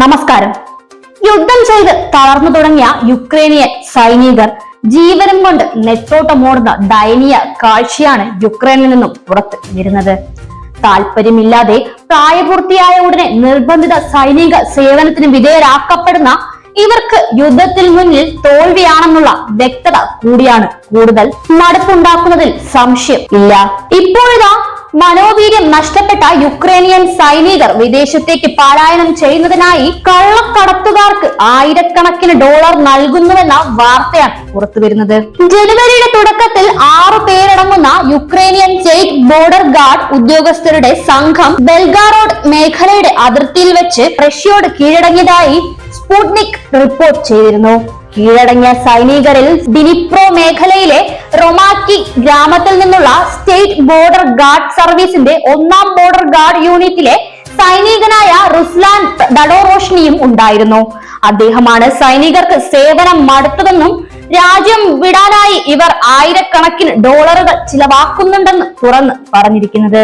നമസ്കാരം. യുദ്ധം ചെയ്ത് തളർന്നു തുടങ്ങിയ യുക്രൈനിയൻ സൈനികർ ജീവനും കൊണ്ട് നെട്ടോട്ടമോടുന്ന ദയനീയ കാഴ്ചയാണ് യുക്രൈനിൽ നിന്നും പുറത്ത് വരുന്നത്. താല്പര്യമില്ലാതെ പ്രായപൂർത്തിയായ ഉടനെ നിർബന്ധിത സൈനിക സേവനത്തിന് വിധേയരാക്കപ്പെടുന്ന ഇവർക്ക് യുദ്ധത്തിൽ മുന്നിൽ തോൽവിയാണെന്നുള്ള വ്യക്തത കൂടിയാണ് കൂടുതൽ. നടപ്പുണ്ടാക്കുന്നതിൽ സംശയം ഇല്ല. ഇപ്പോഴിതാ മനോവീര്യം നഷ്ടപ്പെട്ട യുക്രൈനിയൻ സൈനികർ വിദേശത്തേക്ക് പാരായണം ചെയ്യുന്നതിനായി കള്ളക്കടത്തുകാർക്ക് ആയിരക്കണക്കിന് ഡോളർ നൽകുന്നുവെന്ന വാർത്തയാണ് പുറത്തുവരുന്നത്. ജനുവരിയുടെ തുടക്കത്തിൽ ആറു പേരടങ്ങുന്ന യുക്രൈനിയൻ സ്റ്റേറ്റ് ബോർഡർ ഗാർഡ് ഉദ്യോഗസ്ഥരുടെ സംഘം ബെൽഗാറോഡ് മേഖലയുടെ അതിർത്തിയിൽ വെച്ച് റഷ്യയോട് കീഴടങ്ങിയതായി സ്പുട്നിക് റിപ്പോർട്ട് ചെയ്തിരുന്നു. കീഴടങ്ങിയ സൈനികരിൽ ദിനിപ്രോ മേഖലയിലെ റൊമാക്കി ഗ്രാമത്തിൽ നിന്നുള്ള സ്റ്റേറ്റ് ബോർഡർ ഗാർഡ് സർവീസിന്റെ ഒന്നാം ബോർഡർ ഗാർഡ് യൂണിറ്റിലെ സൈനികനായ റുസ്ലാൻ ഡഡോറോഷ്നിയും ഉണ്ടായിരുന്നു. അദ്ദേഹമാണ് സൈനികർക്ക് സേവനം മടുത്തതെന്നും രാജ്യം വിടാനായി ഇവർ ആയിരക്കണക്കിന് ഡോളറുകൾ ചിലവാക്കുന്നുണ്ടെന്ന് തുറന്ന് പറഞ്ഞിരിക്കുന്നത്.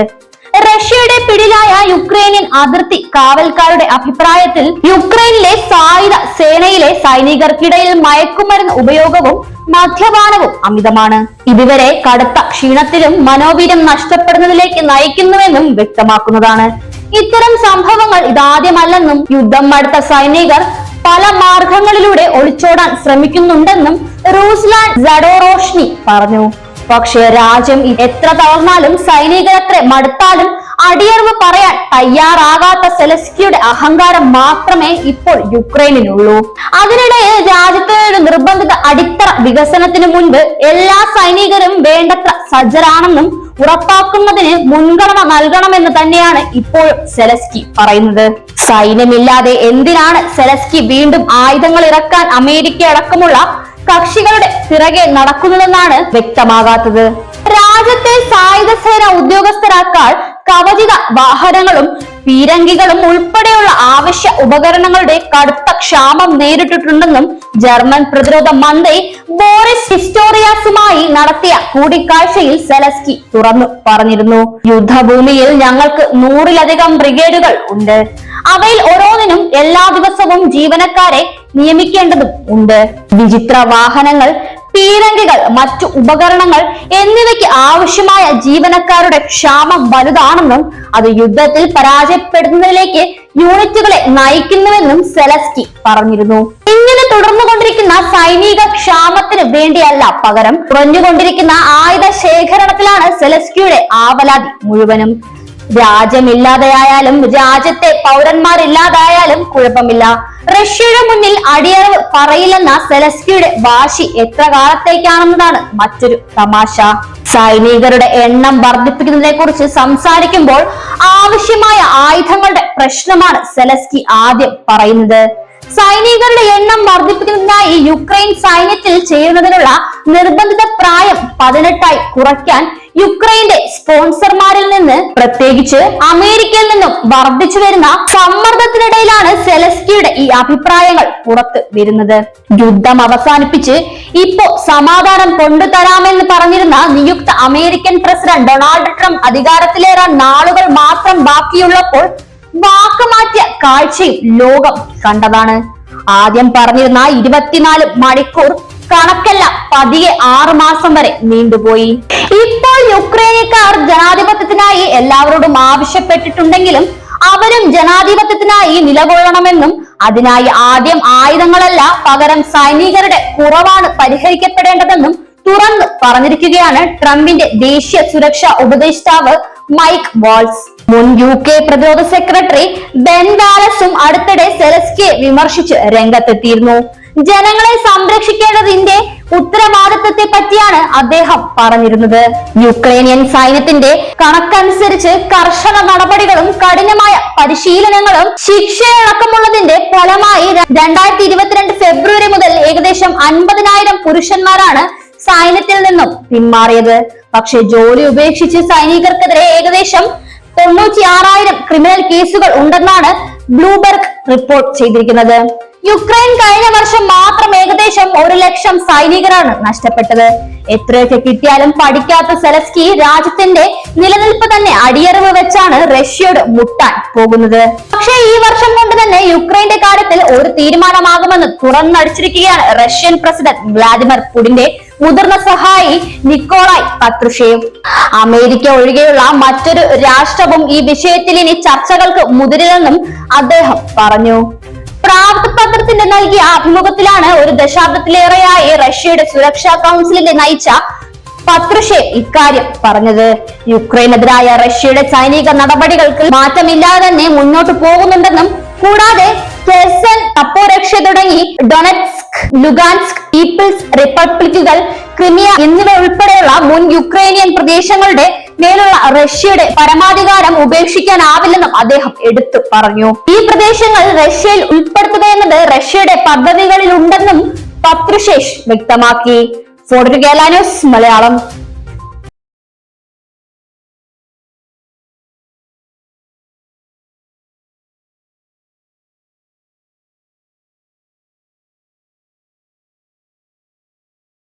റഷ്യയുടെ പിടിയിലായ യുക്രൈനിയൻ അതിർത്തി കാവൽക്കാരുടെ അഭിപ്രായത്തിൽ യുക്രൈനിലെ സായുധ സേനയിലെ സൈനികർക്കിടയിൽ മയക്കുമരുന്ന് ഉപയോഗവും മദ്യപാനവും അമിതമാണ്. ഇതുവരെ കടുത്ത ക്ഷീണത്തിലും മനോവീര്യം നഷ്ടപ്പെടുന്നതിലേക്ക് നയിക്കുന്നുവെന്നും വ്യക്തമാക്കുന്നതാണ്. ഇത്തരം സംഭവങ്ങൾ ഇതാദ്യമല്ലെന്നും യുദ്ധം മടുത്ത സൈനികർ പല മാർഗങ്ങളിലൂടെ ഒളിച്ചോടാൻ ശ്രമിക്കുന്നുണ്ടെന്നും റൂസ്ലാൻ ജഡോറോഷ്നി പറഞ്ഞു. പക്ഷേ രാജ്യം എത്ര തളർന്നാലും സൈനികരത്ര മടുത്താലും അടിയറവ് പറയാൻ തയ്യാറാകാത്ത സെലസ്കിയുടെ അഹങ്കാരം മാത്രമേ ഇപ്പോൾ യുക്രൈനിനുള്ളൂ. അതിനിടെ രാജ്യത്തെ ഒരു നിർബന്ധിത അടിത്തറ വികസനത്തിന് മുൻപ് എല്ലാ സൈനികരും വേണ്ടത്ര സജ്ജരാണെന്നും ഉറപ്പാക്കുന്നതിന് മുൻഗണന നൽകണമെന്ന് തന്നെയാണ് ഇപ്പോൾ സെലസ്കി പറയുന്നത്. സൈന്യമില്ലാതെ എന്തിനാണ് സെലസ്കി വീണ്ടും ആയുധങ്ങൾ ഇറക്കാൻ അമേരിക്ക അടക്കമുള്ള കക്ഷികളുടെ പിറകെ നടക്കുന്നതെന്നാണ് വ്യക്തമാകാത്തത്. രാജ്യത്തെ സായുധ സേന ഉദ്യോഗസ്ഥരാക്കാൾ കവചിത വാഹനങ്ങളും പീരങ്കികളും ഉൾപ്പെടെയുള്ള ആവശ്യ ഉപകരണങ്ങളുടെ കടുത്ത ക്ഷാമം നേരിട്ടിട്ടുണ്ടെന്നും ജർമ്മൻ പ്രതിരോധ മന്ത്രി ബോറിസ് ഹിസ്റ്റോറിയാസുമായി നടത്തിയ കൂടിക്കാഴ്ചയിൽ സെലസ്കി തുറന്നു പറഞ്ഞിരുന്നു. യുദ്ധഭൂമിയിൽ ഞങ്ങൾക്ക് നൂറിലധികം ബ്രിഗേഡുകൾ ഉണ്ട്. അവയിൽ ഓരോന്നിനും എല്ലാ ദിവസവും ജീവനക്കാരെ നിയമിക്കേണ്ടതും ഉണ്ട്. വിചിത്ര വാഹനങ്ങൾ പീരങ്കികൾ മറ്റു ഉപകരണങ്ങൾ എന്നിവയ്ക്ക് ആവശ്യമായ ജീവനക്കാരുടെ ക്ഷാമം വലുതാണെന്നും അത് യുദ്ധത്തിൽ പരാജയപ്പെടുന്നതിലേക്ക് യൂണിറ്റുകളെ നയിക്കുന്നുവെന്നും സെലസ്കി പറഞ്ഞിരുന്നു. ഇങ്ങനെ തുടർന്നുകൊണ്ടിരിക്കുന്ന സൈനിക ക്ഷാമത്തിന് വേണ്ടിയല്ല പകരം കുറഞ്ഞുകൊണ്ടിരിക്കുന്ന ആയുധ ശേഖരണത്തിലാണ് സെലസ്കിയുടെ ആവലാതി മുഴുവനും. രാജ്യമില്ലാതെയായാലും രാജ്യത്തെ പൗരന്മാരില്ലാതായാലും കുഴപ്പമില്ല. റഷ്യയുടെ മുന്നിൽ അടിയറവ് പറയില്ലെന്ന സെലസ്കിയുടെ വാശി എത്ര കാലത്തേക്കാണെന്നതാണ് മറ്റൊരു തമാശ. സൈനികരുടെ എണ്ണം വർദ്ധിപ്പിക്കുന്നതിനെ കുറിച്ച് സംസാരിക്കുമ്പോൾ ആവശ്യമായ ആയുധങ്ങളുടെ പ്രശ്നമാണ് സെലസ്കി ആദ്യം പറയുന്നത്. സൈനികരുടെ എണ്ണം വർദ്ധിപ്പിക്കുന്നതിനായി യുക്രൈൻ സൈന്യത്തിൽ ചേരുന്നതിനുള്ള നിർബന്ധിത പ്രായം പതിനെട്ടായി കുറയ്ക്കാൻ യുക്രൈന്റെ സ്പോൺസർമാരിൽ നിന്ന് പ്രത്യേകിച്ച് അമേരിക്കയിൽ നിന്നും വർദ്ധിച്ചു വരുന്ന സമ്മർദ്ദത്തിനിടയിലാണ് സെലസ്കിയുടെ ഈ അഭിപ്രായങ്ങൾ പുറത്ത് വരുന്നത്. യുദ്ധം അവസാനിപ്പിച്ച് ഇപ്പോ സമാധാനം കൊണ്ടുതരാമെന്ന് പറഞ്ഞിരുന്ന നിയുക്ത അമേരിക്കൻ പ്രസിഡന്റ് ഡൊണാൾഡ് ട്രംപ് അധികാരത്തിലേറാൻ നാളുകൾ മാത്രം ബാക്കിയുള്ളപ്പോൾ വാക്ക് മാറ്റിയ കാഴ്ചയും ലോകം കണ്ടതാണ്. ആദ്യം പറഞ്ഞിരുന്ന ഇരുപത്തിനാല് മണിക്കൂർ കണക്കല്ല പതിയെ ആറു മാസം വരെ നീണ്ടുപോയി. ഇപ്പോൾ യുക്രൈനക്കാർ ജനാധിപത്യത്തിനായി എല്ലാവരോടും ആവശ്യപ്പെട്ടിട്ടുണ്ടെങ്കിലും അവരും ജനാധിപത്യത്തിനായി നിലകൊള്ളണമെന്നും അതിനായി ആദ്യം ആയുധങ്ങളല്ല പകരം സൈനികരുടെ കുറവാണ് പരിഹരിക്കപ്പെടേണ്ടതെന്നും തുറന്ന് പറഞ്ഞിരിക്കുകയാണ് ട്രംപിന്റെ ദേശീയ സുരക്ഷാ ഉപദേഷ്ടാവ് മൈക്ക് വാൾസ്. മുൻ യു കെ പ്രതിരോധ സെക്രട്ടറി ബെൻ വാലസും അടുത്തിടെ സെലസ്കിയെ വിമർശിച്ച് രംഗത്തെത്തിയിരുന്നു. ജനങ്ങളെ സംരക്ഷിക്കേണ്ടതിന്റെ ഉത്തരവാദിത്വത്തെ പറ്റിയാണ് അദ്ദേഹം പറഞ്ഞിരുന്നത്. യുക്രൈനിയൻ സൈന്യത്തിന്റെ കണക്കനുസരിച്ച് കർശന നടപടികളും കഠിനമായ പരിശീലനങ്ങളും ശിക്ഷയടക്കമുള്ളതിന്റെ ഫലമായി രണ്ടായിരത്തി ഇരുപത്തിരണ്ട് ഫെബ്രുവരി മുതൽ ഏകദേശം അൻപതിനായിരം പുരുഷന്മാരാണ് സൈന്യത്തിൽ നിന്നും പിന്മാറിയത്. പക്ഷെ ജോലി ഉപേക്ഷിച്ച് സൈനികർക്കെതിരെ ഏകദേശം തൊണ്ണൂറ്റി ആറായിരം ക്രിമിനൽ കേസുകൾ ഉണ്ടെന്നാണ് ബ്ലൂബെർഗ് റിപ്പോർട്ട് ചെയ്തിരിക്കുന്നത്. യുക്രൈൻ കഴിഞ്ഞ വർഷം മാത്രം ഏകദേശം ഒരു ലക്ഷം സൈനികരാണ് നഷ്ടപ്പെട്ടത്. എത്രയൊക്കെ കിട്ടിയാലും പഠിക്കാത്ത സെലസ്കി രാജ്യത്തിന്റെ നിലനിൽപ്പ് തന്നെ അടിയറവ് വെച്ചാണ് റഷ്യയോട് മുട്ടാൻ പോകുന്നത്. പക്ഷേ ഈ വർഷം കൊണ്ട് തന്നെ യുക്രൈന്റെ കാര്യത്തിൽ ഒരു തീരുമാനമാകുമെന്ന് തുറന്നടിച്ചിരിക്കുകയാണ് റഷ്യൻ പ്രസിഡന്റ് വ്ളാഡിമിർ പുടിന്റെ മുതിർന്ന സഹായി നിക്കോളായ് പത്രുഷയും അമേരിക്ക ഒഴികെയുള്ള മറ്റൊരു രാഷ്ട്രവും ഈ വിഷയത്തിൽ ഇനി ചർച്ചകൾക്ക് മുതിരില്ലെന്നും അദ്ദേഹം പറഞ്ഞു. പ്രാപ്ത പത്രത്തിന്റെ നൽകിയ അഭിമുഖത്തിലാണ് ഒരു ദശാബ്ദത്തിലേറെയായി റഷ്യയുടെ സുരക്ഷാ കൗൺസിലിനെ നയിച്ച പത്രുഷെ ഇക്കാര്യം പറഞ്ഞത്. യുക്രൈനെതിരായ റഷ്യയുടെ സൈനിക നടപടികൾക്ക് മാറ്റമില്ലാതെ തന്നെ മുന്നോട്ട് പോകുന്നുണ്ടെന്നും കൂടാതെ തുടങ്ങി ഡൊണറ്റ്സ്ക് ലുഗാൻസ്ക് പീപ്പിൾസ് റിപ്പബ്ലിക്കുകൾ ക്രിമിയ എന്നിവ ഉൾപ്പെടെയുള്ള മുൻ യുക്രൈനിയൻ പ്രദേശങ്ങളുടെ മേലുള്ള റഷ്യയുടെ പരമാധികാരം ഉപേക്ഷിക്കാനാവില്ലെന്നും അദ്ദേഹം എടുത്തു പറഞ്ഞു. ഈ പ്രദേശങ്ങൾ റഷ്യയിൽ ഉൾപ്പെടുത്തുക എന്നത് റഷ്യയുടെ പദ്ധതികളിലുണ്ടെന്നും പത്രുശേഷ് വ്യക്തമാക്കി. Fourth Kerala news Malayalam.